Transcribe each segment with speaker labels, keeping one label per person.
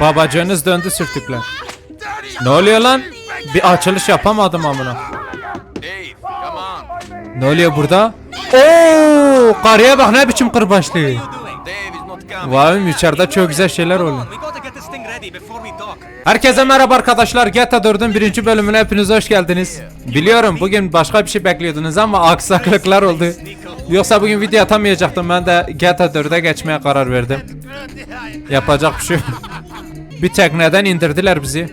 Speaker 1: Babacığınız döndü sürtükler. Ne oluyor lan? Bir açılış yapamadım amına. Ne oluyor burada? Oo, karıya bak ne biçim kırbaçlı. Vay içeride çok güzel şeyler oluyor. Herkese merhaba arkadaşlar. GTA 4'ün birinci bölümüne hepiniz hoş geldiniz. Biliyorum bugün başka bir şey bekliyordunuz ama aksaklıklar oldu. Yoksa bugün video atamayacaktım. Ben de GTA 4'e geçmeye karar verdim. Yapacak bir şey. Bir tekneden indirdiler bizi.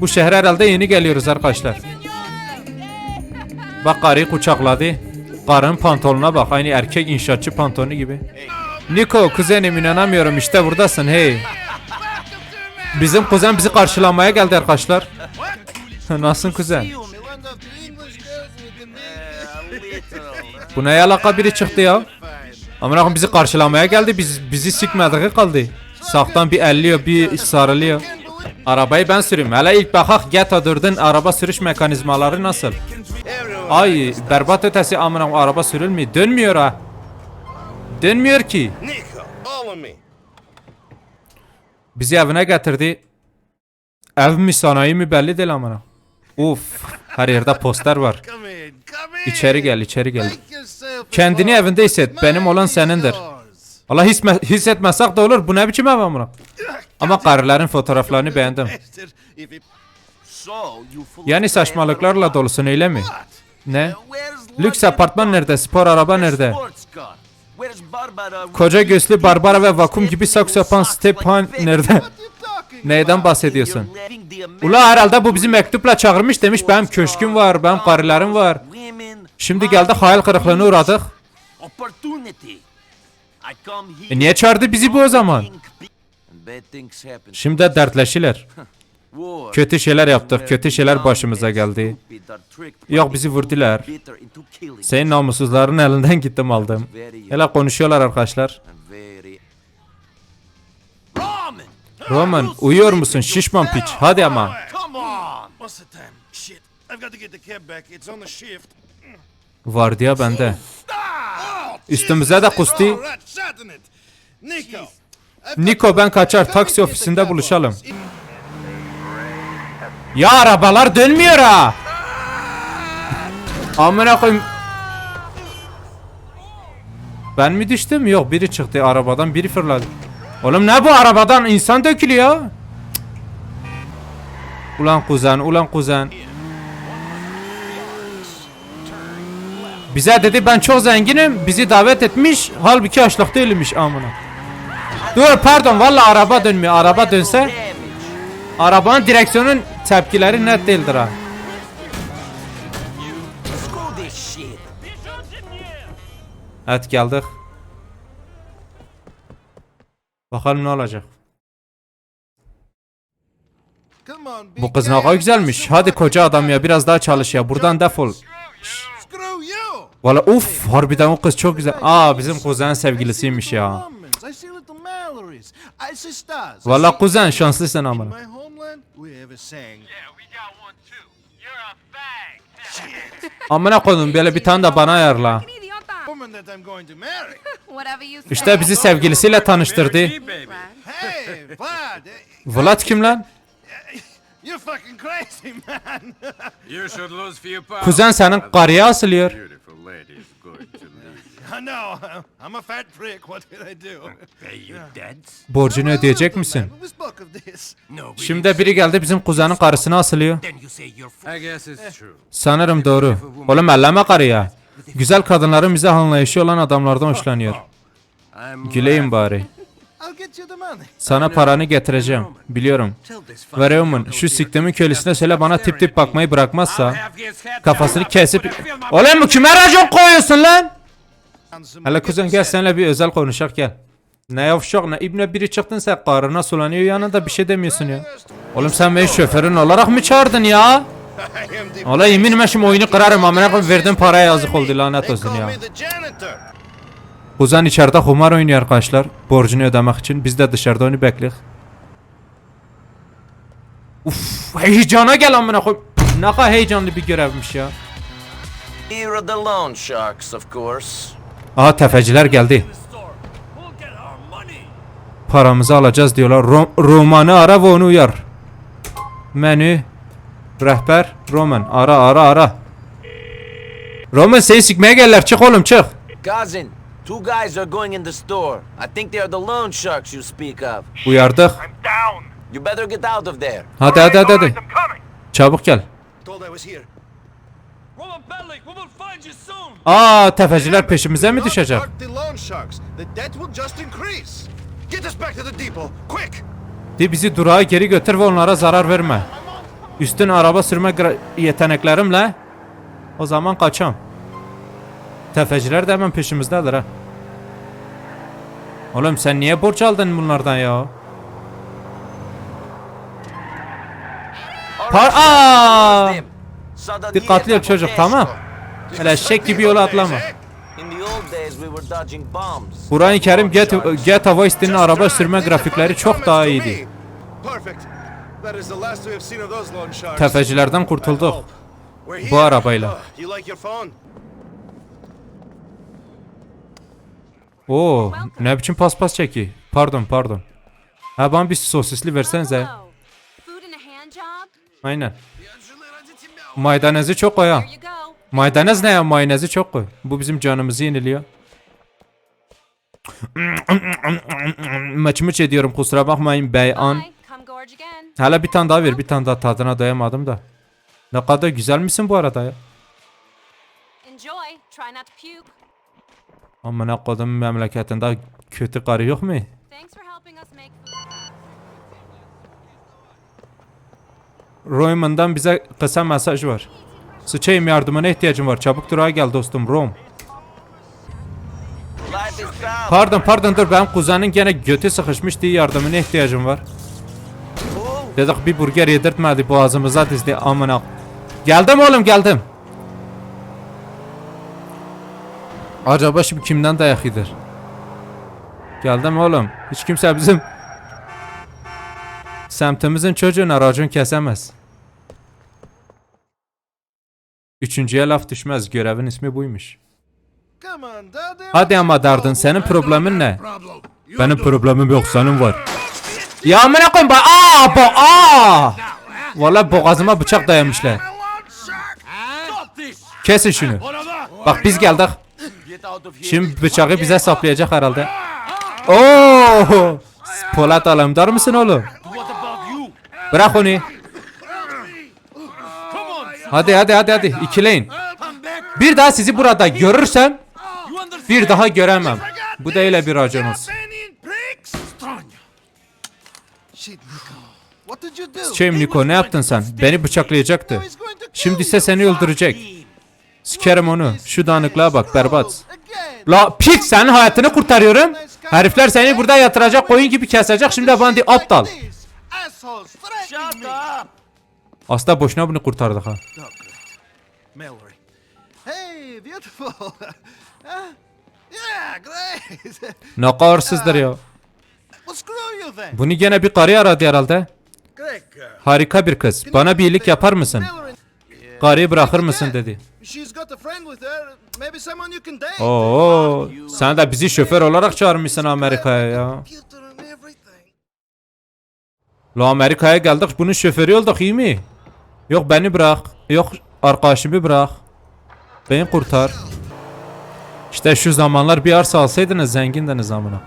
Speaker 1: Bu şehre herhalde yeni geliyoruz arkadaşlar. Bak karıyı kucakladı. Karının pantolonuna bak. Aynı erkek inşaatçı pantolonu gibi. Niko kuzenim inanamıyorum işte buradasın hey. Bizim kuzen bizi karşılamaya geldi arkadaşlar. Nasılsın kuzen? Bu ne yalaka biri çıktı ya? Amına bizi karşılamaya geldi. Biz bizi sikmediği kaldı. Sağdan bir elliyor, bir sarılıyor. Arabayı ben sürüyorum. Hele ilk bakak GTA 4'ün araba sürüş mekanizmaları nasıl? Ay berbat ötesi amına araba sürülmüyor. Dönmüyor ha. Dönmüyor ki. Bizi evine getirdi. Ev mi sanayi mi belli değil amına. Uf, her yerde poster var. İçeri gel, içeri gel. Kendini evinde hisset. Benim olan senindir. Allah hisme, hissetmesek de olur. Bu ne biçim ev amına? Ama karıların fotoğraflarını beğendim. Yani saçmalıklarla dolusun öyle mi? Ne? Lüks apartman nerede? Spor araba nerede? Koca göğüslü Barbara ve vakum gibi saks yapan Stepan nerede? Neyden bahsediyorsun? Ula herhalde bu bizi mektupla çağırmış demiş benim köşküm var, benim karılarım var. Şimdi geldik hayal kırıklığına uğradık. E niye çağırdı bizi bu o zaman? Şimdi de dertleşiler. Kötü şeyler yaptık, kötü şeyler başımıza geldi. Yok bizi vurdular. Senin namussuzların elinden gittim aldım. Hele konuşuyorlar arkadaşlar.
Speaker 2: Roman!
Speaker 1: Uyuyor musun şişman piç? Hadi ama. Vardiya bende. Üstümüze de
Speaker 3: got
Speaker 1: Niko ben kaçar taksi ofisinde buluşalım. Ya arabalar dönmüyor ha. Amına koyayım. Ben mi düştüm? Yok biri çıktı arabadan biri fırladı. Oğlum ne bu arabadan insan dökülüyor. Cık. Ulan kuzen ulan kuzen. Bize dedi ben çok zenginim bizi davet etmiş halbuki açlık değilmiş amına. Dur pardon valla araba dönmüyor araba dönse Arabanın direksiyonun tepkileri net değildir ha. Evet geldik. Bakalım ne olacak. Bu kız ne kadar güzelmiş. Hadi koca adam ya biraz daha çalış ya. Buradan defol. Valla uf harbiden o kız çok güzel. Aa bizim kuzen sevgilisiymiş ya. Valla kuzen şanslısın
Speaker 3: In
Speaker 1: amına.
Speaker 3: my homeland, we have a saying.
Speaker 1: Amına koydum böyle bir tane de bana ayarla. İşte bizi sevgilisiyle tanıştırdı.
Speaker 3: Vlad. eh,
Speaker 1: kim lan? Kuzen senin karıya asılıyor. Borcunu ödeyecek misin? Şimdi de biri geldi bizim kuzenin karısına asılıyor. Sanırım doğru. Oğlum elleme karıya. Güzel kadınların bize anlayışı olan adamlardan hoşlanıyor.
Speaker 4: I'm
Speaker 1: Güleyim bari. Sana paranı getireceğim. Biliyorum. Reuman şu siktimin köylüsüne söyle bana tip tip bakmayı bırakmazsa kafasını kesip... Oğlum bu kime racon koyuyorsun lan? Hele kuzen gel seninle bir özel konuşak gel. Ne yavşak ne ibne biri çıktın sen karına sulanıyor yanında bir şey demiyorsun ya. Oğlum sen beni şoförün olarak mı çağırdın ya? Ola yeminime şimdi oyunu kırarım amına koyayım verdiğin paraya yazık oldu lanet olsun ya. Kuzen içeride kumar oynuyor arkadaşlar. Borcunu ödemek için. Biz de dışarıda onu bekliyoruz. Uf, heyecana gel amına koy. Ne kadar heyecanlı bir görevmiş ya. Aha tefeciler geldi. Paramızı alacağız diyorlar. Ro- Roman'ı ara ve onu uyar. Menü. Rehber. Roman. Ara ara ara. Roman seni sikmeye gelirler. Çık oğlum çık.
Speaker 2: Cousin, two guys are going in the store. I think they are the loan sharks you speak of.
Speaker 1: Uyardık.
Speaker 3: Down.
Speaker 2: You better get out of there.
Speaker 1: Hadi hadi hadi hadi.
Speaker 3: I'm.
Speaker 1: Çabuk gel. Aa tefeciler peşimize mi düşecek? De bizi durağa geri götür ve onlara zarar verme. Üstün araba sürme yeteneklerimle o zaman kaçam. Tefeciler de hemen peşimizdedir ha. Oğlum sen niye borç aldın bunlardan ya? Par Aa! Dikkatli ol çocuk tamam. Hele eşek gibi yola atlama. Kur'an-ı Kerim Get, City'nin araba sürme grafikleri çok daha iyiydi. Tefecilerden kurtulduk. Bu arabayla.
Speaker 3: Oh?
Speaker 1: Oo, ne biçim paspas çeki? Pardon pardon. Ha bana bir sosisli versenize. Aynen. Maydanozu çok koy ha. Maydanoz ne ya? Mayonezi çok koy. Bu bizim canımızı yeniliyor. Maç mıç ediyorum kusura bakmayın beyan. Hala bir tane daha ver. Bir tane daha tadına doyamadım da. Ne kadar güzel misin bu arada ya?
Speaker 5: Puke.
Speaker 1: Amına kodum memleketinde kötü karı yok mu? Royman'dan bize kısa mesaj var. Sıçayım yardımına ihtiyacım var. Çabuk durağa gel dostum Rom. Pardon pardon dur benim kuzenin gene götü sıkışmış diye yardımına ihtiyacım var. Dedik bir burger yedirtmedi boğazımıza dizdi amına. Geldim oğlum geldim. Acaba şimdi kimden dayak yedir? Geldim oğlum. Hiç kimse bizim semtimizin çocuğuna racon kesemez. Üçüncüye laf düşmez. Görevin ismi buymuş. Hadi ama derdin senin problemin ne? Benim problemim yok senin var. Ya amına koyayım ba aa ba aa. Vallahi boğazıma bıçak dayamışlar. Kesin şunu. Bak biz geldik. Şimdi bıçağı bize saplayacak herhalde. Oo! Polat alemdar mısın oğlum? Bırak onu. Hadi hadi hadi hadi ikileyin. Bir daha sizi burada görürsem bir daha göremem. Bu da öyle bir.
Speaker 3: Albanian pigs.
Speaker 1: Sıçayım Niko şey, ne yaptın sen? Beni bıçaklayacaktı. Şimdi ise seni öldürecek. Sikerim onu. Şu dağınıklığa bak berbat. La pik senin hayatını kurtarıyorum. Herifler seni burada yatıracak koyun gibi kesecek. Şimdi de bana diye aptal. Asla boşuna bunu kurtardık ha. Ne karsızdır ya. Bunu gene bir karı aradı herhalde. Harika bir kız. Bana bir iyilik yapar mısın? Karıyı bırakır mısın dedi. Oo, sen de bizi şoför olarak çağırmışsın Amerika'ya ya. La Amerika'ya geldik bunun şoförü olduk iyi mi? Yok beni bırak. Yok arkadaşımı bırak. Beni kurtar. İşte şu zamanlar bir arsa alsaydınız zengindiniz amına.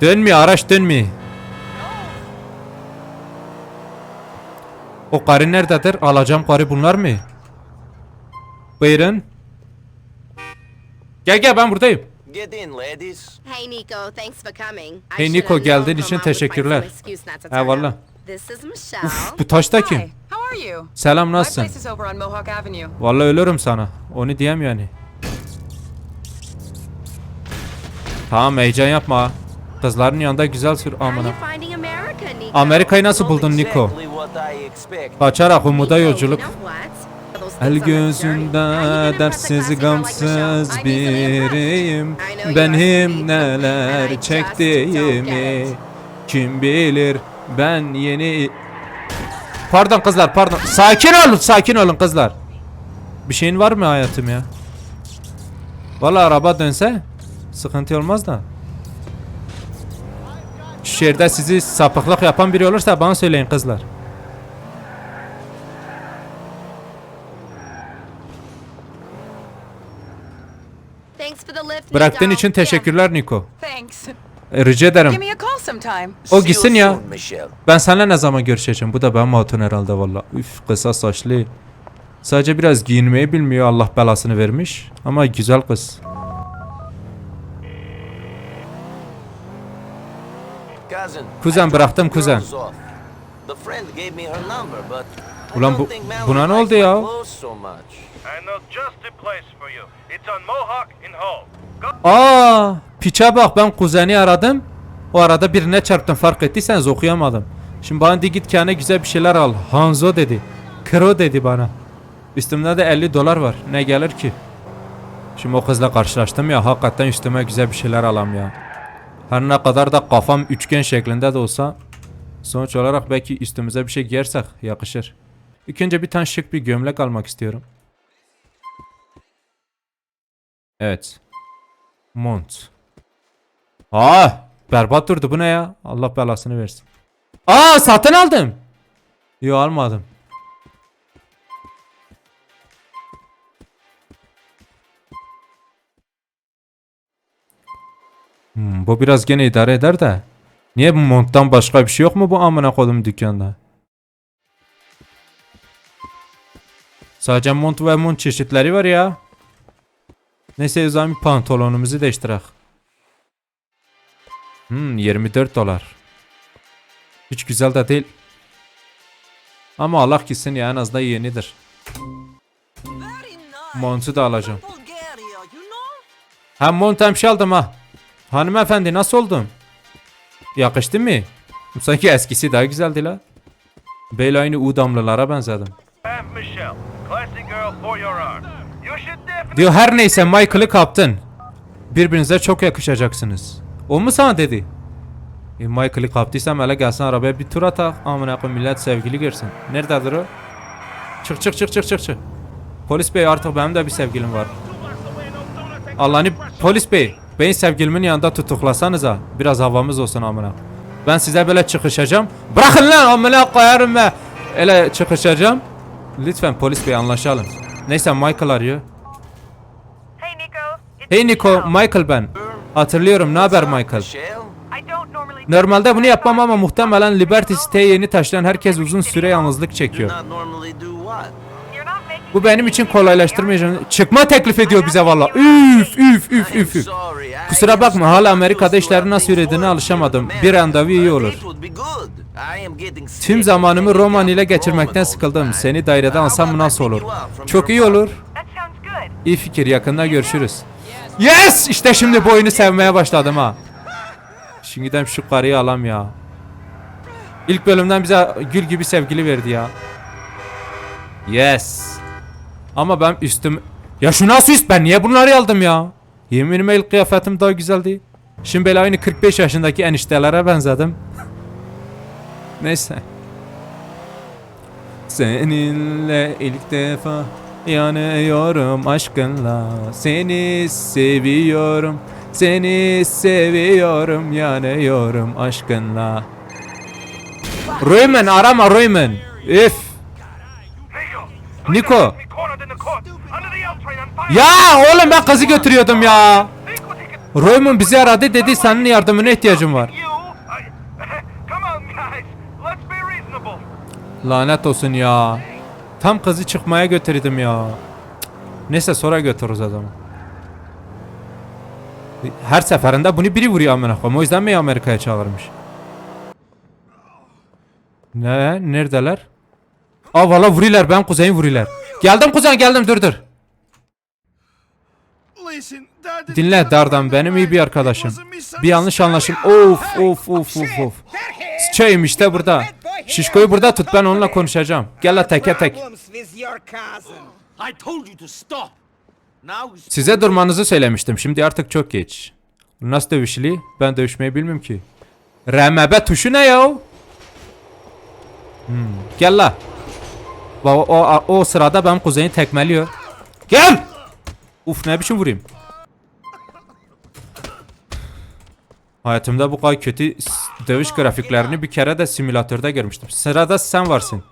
Speaker 1: Dönmüyor araç dönmüyor. O karı nerededir? Alacağım karı bunlar mı? Buyurun. Gel gel ben buradayım.
Speaker 5: Hey Nico, thanks for coming.
Speaker 1: Hey Nico geldiğin için teşekkürler.
Speaker 5: He
Speaker 1: valla.
Speaker 5: Uf
Speaker 1: bu taşta kim? Selam nasılsın? Valla ölürüm sana. Onu diyem yani. Tamam heyecan yapma. Kızların yanında güzel sür amına. Amerika'yı nasıl buldun Niko? Kaçarak umuda yolculuk. El gözünde
Speaker 5: dertsiz
Speaker 1: gamsız biriyim. Benim neler çektiğimi Kim bilir? Ben yeni Pardon kızlar pardon. Sakin olun sakin olun kızlar. Bir şeyin var mı hayatım ya? Valla araba dönse Sıkıntı olmaz da. Şu şehirde sizi sapıklık yapan biri olursa bana söyleyin kızlar. Bıraktığın için teşekkürler Niko. E, Rica ederim. O gitsin ya. Ben seninle ne zaman görüşeceğim? Bu da benim hatun herhalde valla. Üf kısa saçlı. Sadece biraz giyinmeyi bilmiyor Allah belasını vermiş. Ama güzel kız.
Speaker 2: Cousin,
Speaker 1: Kuzen,
Speaker 2: I
Speaker 1: bıraktım
Speaker 2: dropped the
Speaker 1: kuzen.
Speaker 2: girls off. The friend gave me her number, but I
Speaker 1: Ulan bu- buna ne oldu ya? Aa, piçe bak ben kuzeni aradım. O arada birine çarptım fark ettiyseniz okuyamadım. Şimdi bana de git kendine güzel bir şeyler al. Hanzo dedi. Kro dedi bana. Üstümde de 50 dolar var. Ne gelir ki? Şimdi o kızla karşılaştım ya hakikaten üstüme güzel bir şeyler alam ya. Her ne kadar da kafam üçgen şeklinde de olsa sonuç olarak belki üstümüze bir şey giyersek yakışır. İlk önce bir tane şık bir gömlek almak istiyorum. Evet. Mont. Aa, berbat durdu bu ne ya? Allah belasını versin. Aa, satın aldım. Yo almadım. Bu biraz gene idare eder de. Niye bu monttan başka bir şey yok mu bu amına koydum dükkanda? Sadece mont ve mont çeşitleri var ya. Neyse o zaman pantolonumuzu değiştirek. Hmm 24 dolar. Hiç güzel de değil. Ama Allah gitsin ya en azından yenidir. Montu da alacağım. Hem mont hem şey aldım ha. Hanımefendi nasıl oldum? Yakıştı mı? Sanki eskisi daha güzeldi la. Böyle aynı U damlalara benzedim. Diyor her neyse Michael'ı kaptın. Birbirinize çok yakışacaksınız. O mu sana dedi? E, Michael'ı kaptıysam hele gelsin arabaya bir tur atak. Amına koyayım millet sevgili görsün. Nerededir o? Çık çık çık çık çık çık. Polis bey artık benim de bir sevgilim var. Allah'ını polis bey. Benim sevgilimin yanında tutuklasanıza. Biraz havamız olsun amına. Ben size böyle çıkışacağım. Bırakın lan amına koyarım be. Öyle çıkışacağım. Lütfen polis bey anlaşalım. Neyse Michael arıyor.
Speaker 6: Hey Nico.
Speaker 1: Hey Nico. Michael ben. Hatırlıyorum. Ne haber Michael? Normalde bunu yapmam ama muhtemelen Liberty City'ye yeni taşınan herkes uzun süre yalnızlık çekiyor. Bu benim için kolaylaştırmayacak. Çıkma teklif ediyor bize valla. Üf üf üf üf üf. Kusura bakma hala Amerika'da
Speaker 2: how
Speaker 1: nasıl yürüdüğüne alışamadım. Bir randevu iyi olur. Tüm zamanımı Roman ile geçirmekten sıkıldım. Seni daireden
Speaker 2: How
Speaker 1: alsam nasıl olur? Çok iyi olur. İyi fikir yakında görüşürüz. Yes! İşte şimdi bu oyunu sevmeye başladım ha. Şimdiden şu karıyı alam ya. İlk bölümden bize gül gibi sevgili verdi ya. Yes. Ama ben üstüm... Ya şu nasıl üst? Ben niye bunları aldım ya? Yeminime ilk kıyafetim daha güzeldi. Şimdi böyle aynı 45 yaşındaki eniştelere benzedim. Neyse. Seninle ilk defa yanıyorum aşkınla Seni seviyorum Seni seviyorum yanıyorum aşkınla Rayman arama Rayman Üf
Speaker 7: fire.
Speaker 1: Ya oğlum ben kızı götürüyordum ya Rayman bizi aradı dedi senin yardımına ihtiyacım var. Lanet olsun ya Tam kızı çıkmaya götürdüm ya. Neyse sonra götürürüz adamı Her seferinde bunu biri vuruyor amına koyayım. O yüzden mi Amerika'ya çağırmış? Ne? Neredeler? Aa valla vuruyorlar. Ben kuzeyin vuruyorlar. Geldim kuzen geldim dur dur. Dinle Dardan benim iyi bir arkadaşım. Bir yanlış anlaşım. Of of of of of. Sıçayım işte burada. Şişkoyu burada tut ben onunla konuşacağım. Gel la teke tek. Size durmanızı söylemiştim. Şimdi artık çok geç. Nasıl dövüşülü? Ben dövüşmeyi bilmiyorum ki. RMB tuşu ne ya? Hmm. Gel la. Ve o, o, o sırada benim kuzeni tekmeliyor. Gel! Uf ne biçim vurayım. Hayatımda bu kadar kötü dövüş grafiklerini bir kere de simülatörde görmüştüm. Sırada sen varsın.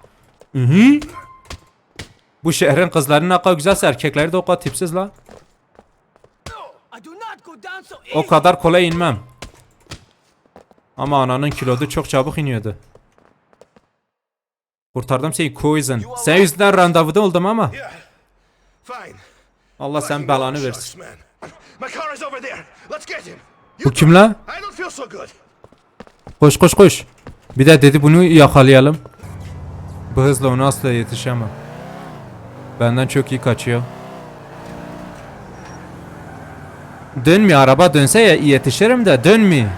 Speaker 1: Hı hı. Bu şehrin kızları ne kadar güzelse erkekleri de o kadar tipsiz la. O kadar kolay inmem. Ama ananın kilodu çok çabuk iniyordu. Kurtardım seni Poison. Sen yüzünden randevuda oldum ama. Allah sen belanı versin. Bu kim la? Koş koş koş. Bir de dedi bunu yakalayalım. Bu hızla ona asla yetişemem. Benden çok iyi kaçıyor. Dönmüyor araba dönse ya yetişirim de dönmüyor.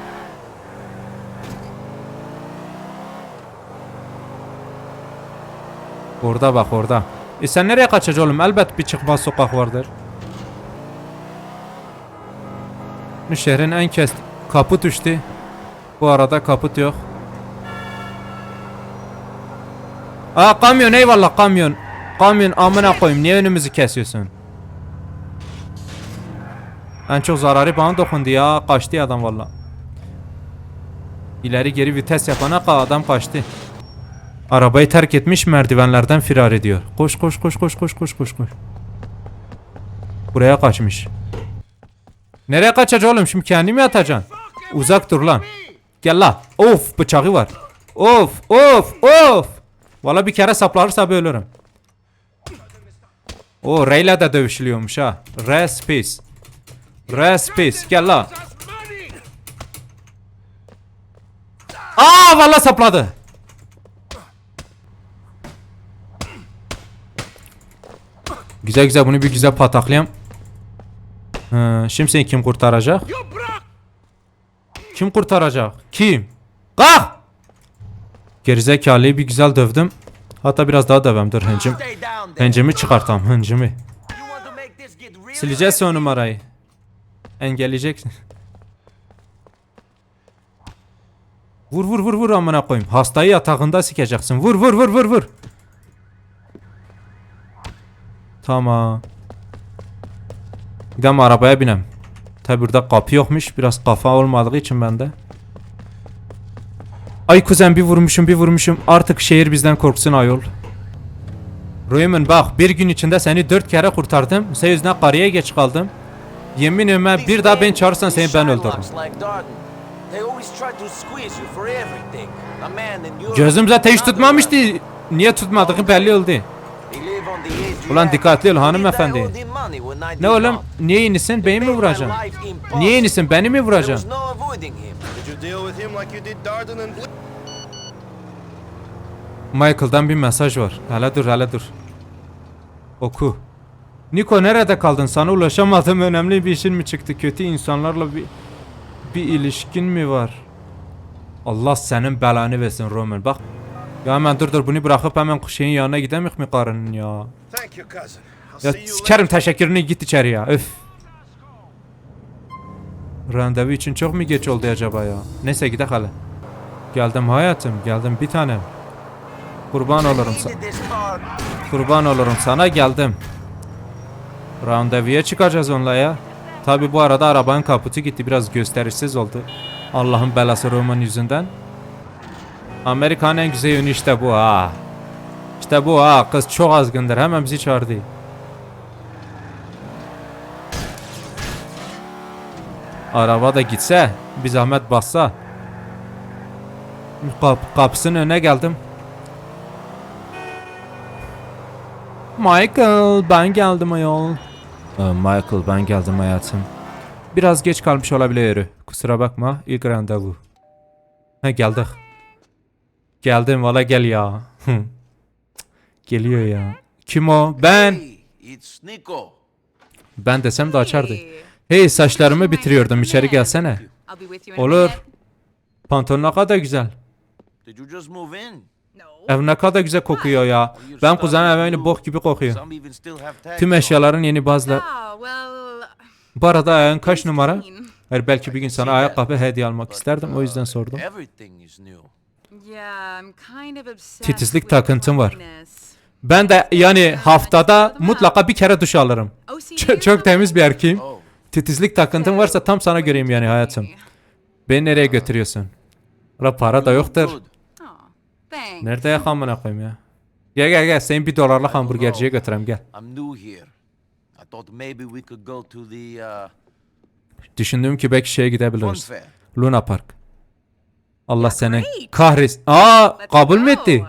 Speaker 1: Orada bak orada. E sen nereye kaçacaksın oğlum? Elbet bir çıkmaz sokak vardır. Bu şehrin en kes kaput düştü. Bu arada kaput yok. Aa kamyon eyvallah kamyon. Kamyon amına koyayım niye önümüzü kesiyorsun? En çok zararı bana dokundu ya kaçtı adam valla. İleri geri vites yapana kadar adam kaçtı. Arabayı terk etmiş merdivenlerden firar ediyor. Koş koş koş koş koş koş koş koş. Buraya kaçmış. Nereye kaçacaksın oğlum şimdi kendini mi atacaksın? Uzak dur lan. Gel la. Of bıçağı var. Of of of. Valla bir kere saplarırsa böyle ölürüm. O Rey'le de dövüşülüyormuş ha. Respis. Respis. Gel la. Aa valla sapladı. Güzel güzel bunu bir güzel pataklayayım. Hı, şimdi seni kim kurtaracak? Kim kurtaracak? Kim? Kalk! Gerizekalıyı bir güzel dövdüm. Hatta biraz daha dövem dur hıncım. Hıncımı çıkartam hıncımı. Sileceğiz son numarayı. Engelleyeceksin. Vur vur vur vur amına koyayım. Hastayı yatağında sikeceksin. Vur vur vur vur vur. Tamam. Gidelim arabaya binem. Tabi burada kapı yokmuş. Biraz kafa olmadığı için bende. Ay kuzen bir vurmuşum bir vurmuşum. Artık şehir bizden korksun ayol. Raymond bak bir gün içinde seni dört kere kurtardım. Sen yüzünden karıya geç kaldım. Yemin ederim bir daha ben çağırırsan seni ben öldürürüm. Gözüm zaten hiç tutmamıştı. Niye tutmadığı belli oldu. Ulan dikkatli ol hanımefendi. Ne oğlum? Niye inisin? Beni mi vuracaksın? Niye inisin? Beni mi vuracaksın? Michael'dan bir mesaj var. Hele dur hele dur. Oku. Niko nerede kaldın? Sana ulaşamadım. Önemli bir işin mi çıktı? Kötü insanlarla bir bir ilişkin mi var? Allah senin belanı versin Roman. Bak. Ya hemen dur dur bunu bırakıp hemen şeyin yanına gidemek mi karının ya? Ya sikerim teşekkürünü git içeri ya. Öf. Randevu için çok mu geç oldu acaba ya? Neyse gidelim hele. Geldim hayatım, geldim bir tanem. Kurban olurum sana. Kurban olurum sana geldim. Randevuya çıkacağız onunla ya. Tabi bu arada arabanın kaputu gitti biraz gösterişsiz oldu. Allah'ın belası Roman yüzünden. Amerika'nın en güzel yönü işte bu ha. İşte bu ha kız çok azgındır hemen bizi çağırdı. Araba da gitse bir zahmet bassa. Kap, kapısının önüne geldim. Michael ben geldim ayol. Ee, Michael ben geldim hayatım. Biraz geç kalmış olabilir. Kusura bakma ilk randevu. Ha geldik. Geldim valla gel ya. Geliyor ya. Kim o? Ben.
Speaker 2: Hey, it's Nico.
Speaker 1: Ben desem de açardı. Hey saçlarımı bitiriyordum içeri gelsene. Olur. Pantolon ne kadar güzel. Ev ne kadar güzel kokuyor ya. Ben kuzenim evini bok gibi kokuyor. Tüm eşyaların yeni bazıları.
Speaker 8: Ah,
Speaker 1: Bu arada ayağın kaç numara?
Speaker 8: 16.
Speaker 1: Hayır belki bir gün sana ayakkabı hediye almak isterdim o yüzden sordum. Titizlik takıntım var.
Speaker 8: cleanliness.
Speaker 1: Ben de yani haftada mutlaka bir kere duş alırım. Ç-
Speaker 8: or
Speaker 1: çok temiz bir erkeğim.
Speaker 2: Oh,
Speaker 1: Titizlik takıntım varsa tam sana göreyim yani hayatım. Beni nereye götürüyorsun? La para da yoktur. Nerede ya amına koyayım ya? Gel gel gel seni bir dolarlık hamburgerciye götüreyim gel.
Speaker 2: Uh,
Speaker 1: Düşündüm ki belki şeye gidebiliriz. Luna Park. Allah seni kahretsin. Aa kabul mü etti?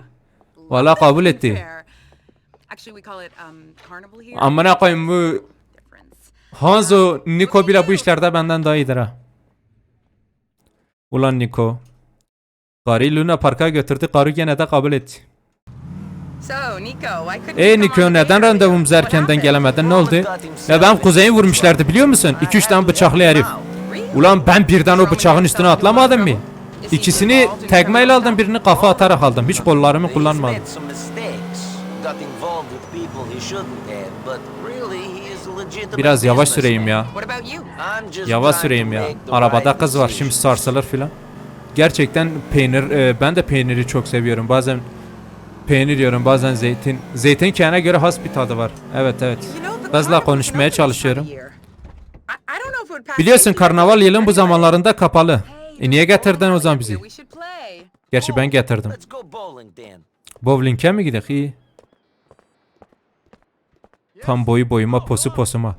Speaker 1: Valla kabul etti.
Speaker 8: um.
Speaker 1: Amına koyayım bu. Hanzo Niko bile bu işlerde benden daha iyidir ha. Ulan Niko. Karıyı Luna Park'a götürdü. Karı gene de kabul etti. Ey Niko
Speaker 8: on
Speaker 1: neden
Speaker 8: What
Speaker 1: erkenden gelemedin ne oldu? Ya ben kuzeyi vurmuşlardı biliyor musun? 2-3 tane bıçaklı herif. Ulan ben birden o bıçağın üstüne atlamadım mı? İkisini tekmeyle aldım birini kafa atarak aldım. Hiç kollarımı kullanmadım. Biraz yavaş süreyim ya. Yavaş süreyim ya. Arabada kız var şimdi sarsılır filan. Gerçekten peynir e, ben de peyniri çok seviyorum. Bazen peynir yiyorum bazen zeytin. Zeytin kendine göre has bir tadı var. Evet evet.
Speaker 8: Carnival's
Speaker 1: konuşmaya çalışıyorum. Biliyorsun karnaval yılın bu zamanlarında kapalı. E niye getirdin o zaman bizi? Gerçi ben getirdim. Bowling'e mi gidelim? İyi. Tam boyu boyuma posu posuma.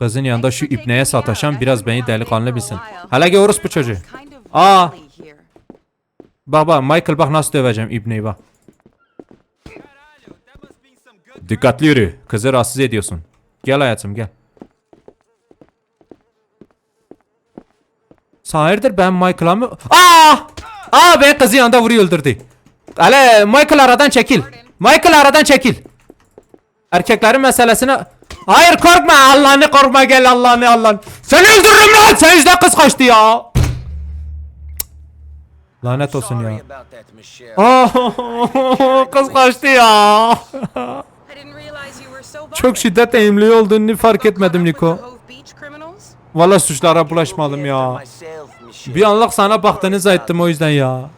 Speaker 1: Kızın yanında şu ipneye sataşan biraz beni delikanlı bilsin. Hele ki orospu çocuğu. Aa. Bak bak Michael bak nasıl döveceğim ibneyi bak. Dikkatli yürü. Kızı rahatsız ediyorsun. Gel hayatım gel. Hayırdır ben Michael'a mı? Aa! Aa ben kızı yanında vuruyor öldürdü. Ale Michael aradan çekil. Michael aradan çekil. Erkeklerin meselesine... Hayır korkma Allah'ını korkma gel Allah'ını Allah'ını. Seni öldürürüm lan. Sen yüzden kız kaçtı ya. Lanet olsun ya. Aa, kız kaçtı ya. Çok şiddet eğimli olduğunu fark etmedim Niko. Valla suçlara bulaşmadım ya. Bir anlık sana baktığını zannettim o yüzden ya.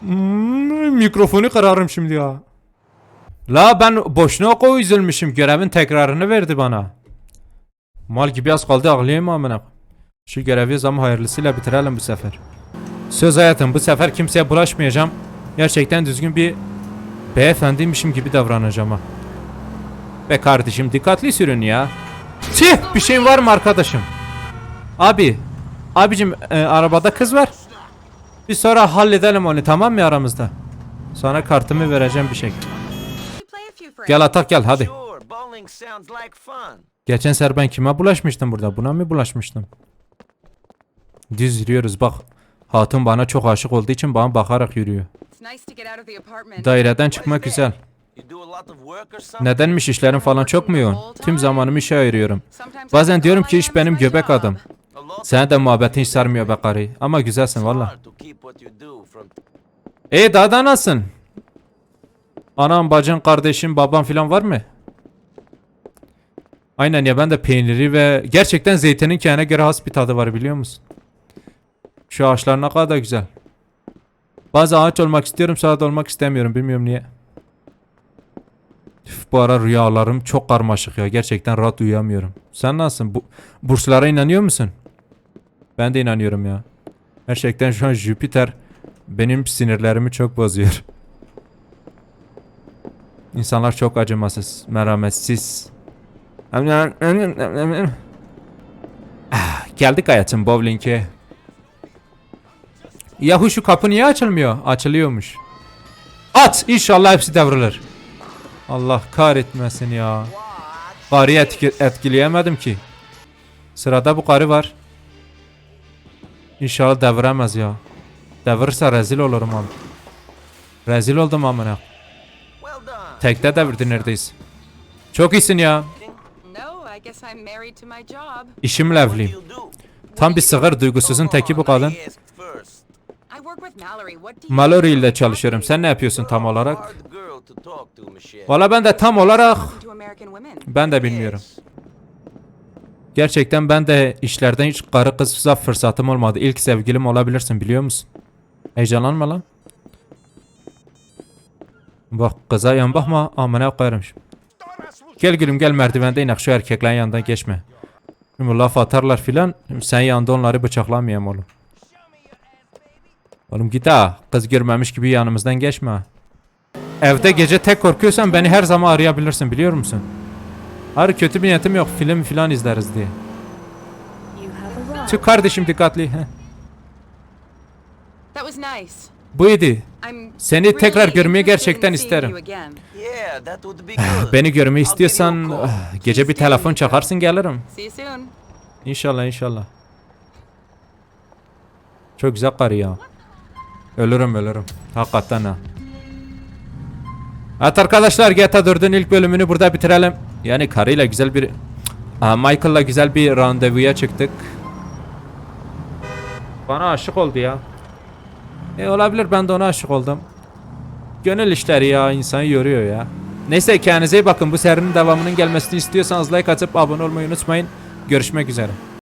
Speaker 1: Hmm, mikrofonu kırarım şimdi ya. La ben boşuna o üzülmüşüm. Görevin tekrarını verdi bana. Mal gibi az kaldı ağlayayım amına. Şu görevi zaman hayırlısıyla bitirelim bu sefer. Söz hayatım bu sefer kimseye bulaşmayacağım. Gerçekten düzgün bir beyefendiymişim gibi davranacağım ha. Be kardeşim dikkatli sürün ya. Tih bir şeyin var mı arkadaşım? Abi. Abicim e, arabada kız var. Bir sonra halledelim onu tamam mı aramızda? Sana kartımı vereceğim bir şekilde. Gel atak gel hadi. Geçen sefer ben kime bulaşmıştım burada? Buna mı bulaşmıştım? Düz yürüyoruz bak. Hatun bana çok aşık olduğu için bana bakarak yürüyor. Daireden çıkmak güzel. Nedenmiş işlerin falan çok mu yoğun? Tüm zamanımı işe ayırıyorum. Bazen diyorum ki iş benim göbek adım. Sen de muhabbetin hiç sarmıyor be karı. Ama güzelsin valla. E daha da nasılsın? Anam, bacın, kardeşin, baban filan var mı? Aynen ya ben de peyniri ve gerçekten zeytinin kendine göre has bir tadı var biliyor musun? Şu ağaçlar ne kadar da güzel. Bazı ağaç olmak istiyorum da olmak istemiyorum bilmiyorum niye. Üf, bu ara rüyalarım çok karmaşık ya gerçekten rahat uyuyamıyorum. Sen nasılsın? Bu, burslara inanıyor musun? Ben de inanıyorum ya. Gerçekten şu an Jüpiter benim sinirlerimi çok bozuyor. İnsanlar çok acımasız, merhametsiz. Ah, Geldik hayatım bowling'e. Yahu şu kapı niye açılmıyor? Açılıyormuş. At! İnşallah hepsi devrilir. Allah kahretmesin ya. Karıyı etki- etkileyemedim ki. Sırada bu karı var. İnşallah deviremez ya. Devirirse rezil olurum abi. Rezil oldum amına. Tekte devirdi neredeyiz. Çok iyisin ya. İşimle evliyim. Tam bir sığır duygusuzun teki bu kadın.
Speaker 8: Mallory.
Speaker 1: İle çalışıyorum. Sen ne yapıyorsun tam olarak? Valla ben de tam olarak ben de bilmiyorum. Gerçekten ben de işlerden hiç karı kız fırsatım olmadı. İlk sevgilim olabilirsin biliyor musun? Heyecanlanma lan. Bak kıza yan bakma amına koyarım. şimdi. Gel gülüm gel merdivende inek şu erkeklerin yanından geçme. Şimdi laf atarlar filan. Sen yanında onları bıçaklamayayım oğlum. Oğlum git ha. Kız görmemiş gibi yanımızdan geçme. Evde gece tek korkuyorsan beni her zaman arayabilirsin biliyor musun? Hayır kötü bir niyetim yok. Film filan izleriz diye. Çık kardeşim dikkatli. Buydu.
Speaker 8: I'm
Speaker 1: Seni tekrar görmeyi gerçekten isterim.
Speaker 2: good.
Speaker 1: Beni görmeyi istiyorsan ah, gece bir telefon çakarsın gelirim. İnşallah inşallah. Çok güzel karı ya. Ölürüm ölürüm. Hakikaten ha. Evet arkadaşlar GTA 4'ün ilk bölümünü burada bitirelim. Yani karıyla güzel bir... Michael'la güzel bir randevuya çıktık. Bana aşık oldu ya. E olabilir ben de ona aşık oldum. Gönül işleri ya insanı yoruyor ya. Neyse kendinize iyi bakın. Bu serinin devamının gelmesini istiyorsanız like atıp abone olmayı unutmayın. Görüşmek üzere.